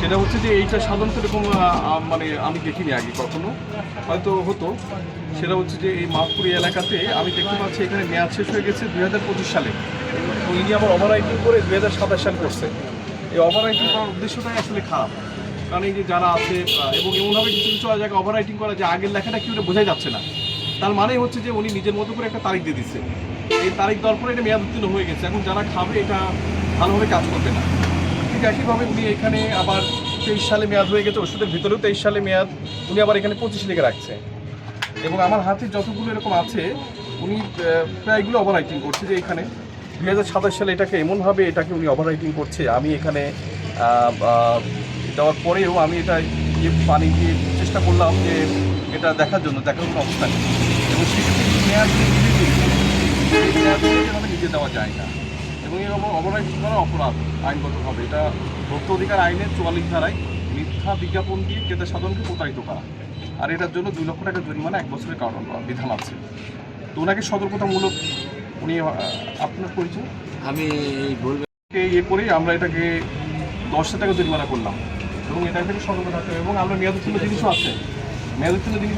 সেটা হচ্ছে যে এইটা সাধারণত এরকম মানে আমি দেখিনি আগে কখনো। হয়তো হতো। সেটা হচ্ছে যে এই মাহপুরি এলাকাতে আমি দেখতে পাচ্ছি এখানে মেয়াদ শেষ হয়ে গেছে দুই হাজার পঁচিশ সালে। তো ইনি আবার ওভার রাইটিং করে দুই হাজার সাতাশ সাল করছে। এই ওভার রাইটিং করার উদ্দেশ্যটাই আসলে খারাপ। কারণ এই যে যারা আছে এবং এমনভাবে কিছু কিছু জায়গায় ওভার রাইটিং করা যে আগের লেখাটা কি ওটা বোঝাই যাচ্ছে না। তার মানে হচ্ছে যে উনি নিজের মতো করে একটা তারিখ দিয়ে দিচ্ছে। এই তারিখ দেওয়ার পরে এটা মেয়াদ উত্তীর্ণ হয়ে গেছে। এখন যারা খাবে এটা ভালোভাবে কাজ করবে না। ঠিক একইভাবে উনি এখানে আবার তেইশ সালে মেয়াদ হয়ে গেছে, ওষুধের ভিতরেও তেইশ সালে মেয়াদ উনি আবার এখানে পঁচিশ লিখে রাখছে। এবং আমার হাতে যতগুলো এরকম আছে, উনি প্রায়গুলো ওভার রাইটিং করছে যে এখানে। দুই হাজার সালে এটাকে এমনভাবে এটাকে উনি ওভার রাইটিং করছে, আমি এখানে দেওয়ার পরেও আমি এটা ইয়ে পানি দিয়ে চেষ্টা করলাম যে এটা দেখার জন্য, দেখার কোনো অবস্থা নেই। এবং সেক্ষেত্রে মেয়াদ নিজে দেওয়া যায় না। এবং এই ওভার রাইটিং করা অপরাধ আইনগতভাবে। এটা ভোক্ত অধিকার আইনের চুয়াল্লিশ ধারায় মিথ্যা বিজ্ঞাপন দিয়ে ক্রেতা সাধারণকে প্রতারিত করা। আর এটার জন্য দুই লক্ষ টাকা জরিমানা এক বছরের কারণ বিধান আছে। তো ওনাকে সতর্কতামূলক উনি আপনার পরিচয়? আমি বলব ইয়ে করে আমরা এটাকে দশ হাজার টাকা জরিমানা করলাম। এবং এটা থেকে সতর্ক থাকতে হবে। এবং আমরা মেয়াদ উত্তীর্ণ জিনিসও আছে। মেয়াদ উত্তীর্ণ জিনিস